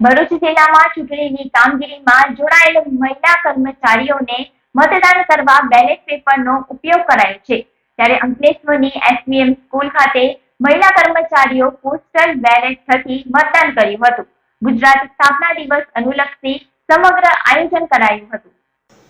ભરૂચ જિલ્લામાં ચૂંટણીની કામગીરીમાં જોડાયેલ મહિલા કર્મચારીઓને મતદાન કરવા બેલેટ પેપરનો ઉપયોગ કરાયો છે. ત્યારે અંકલેશ્વરની એસવીએમ સ્કૂલ ખાતે મહિલા કર્મચારીઓ પોસ્ટલ બેલેટ થકી મતદાન કર્યું હતું. ગુજરાત સ્થાપના દિવસ અનુલક્ષી સમગ્ર આયોજન કરાયું હતું.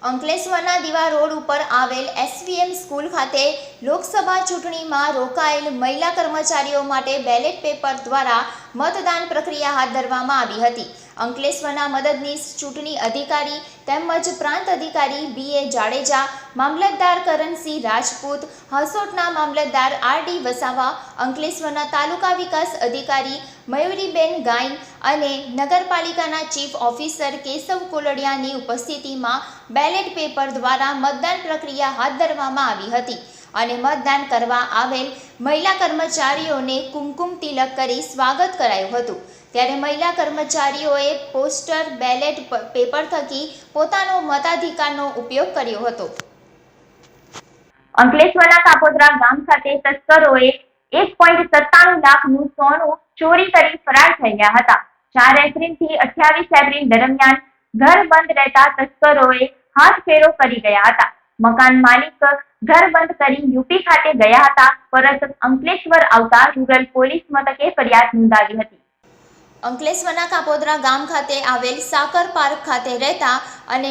અંકલેશ્વરના દીવા રોડ ઉપર આવેલ એસવીએમ સ્કૂલ ખાતે લોકસભા ચૂંટણીમાં રોકાયેલ મહિલા કર્મચારીઓ માટે બેલેટ પેપર દ્વારા મતદાન પ્રક્રિયા હાથ ધરવામાં આવી હતી. અંકલેશ્વરના મદદનીશ ચૂંટણી અધિકારી તેમજ પ્રાંત અધિકારી બી એ જાડેજા, મામલતદાર કરણસિંહ રાજપૂત, હસોટના મામલતદાર આર ડી વસાવા, અંકલેશ્વરના તાલુકા વિકાસ અધિકારી મયુરીબેન ગાઈન અને નગરપાલિકાના ચીફ ઓફિસર કેશવ કોલડિયાની ઉપસ્થિતિમાં બેલેટ પેપર દ્વારા મતદાન પ્રક્રિયા હાથ ધરવામાં આવી હતી અને મતદાન કરવા આવેલ મહિલા કર્મચારીઓને કુમકુમ તિલક કરી સ્વાગત કરાયું હતું. ત્યારે મહિલા કર્મચારીઓએ પોસ્ટર, બેલેટ પેપર થકી પોતાનો મતાધિકારનો ઉપયોગ કર્યો હતો. અંકલેશ્વરના કાપોદરા ગામ ખાતે તસ્કરોએ એક પોઈન્ટ સત્તાણું લાખનું સોનું ચોરી કરી ફરાર થઈ ગયા હતા. ચાર એપ્રિલથી અઠ્યાવીસ એપ્રિલ દરમિયાન ઘર બંધ રહેતા તસ્કરોએ હાથ ફેરો કરી ગયા હતા. મકાન માલિક ઘર બંધ કરી યુપી ખાતે ગયા હતા. પરત અંકલેશ્વર આવતા રૂરલ પોલીસ મથકે ફરિયાદ નોંધાવી હતી. અંકલેશ્વરના કાપોદ્રા ગામ ખાતે આવેલ સાકર પાર્ક ખાતે રહેતા અને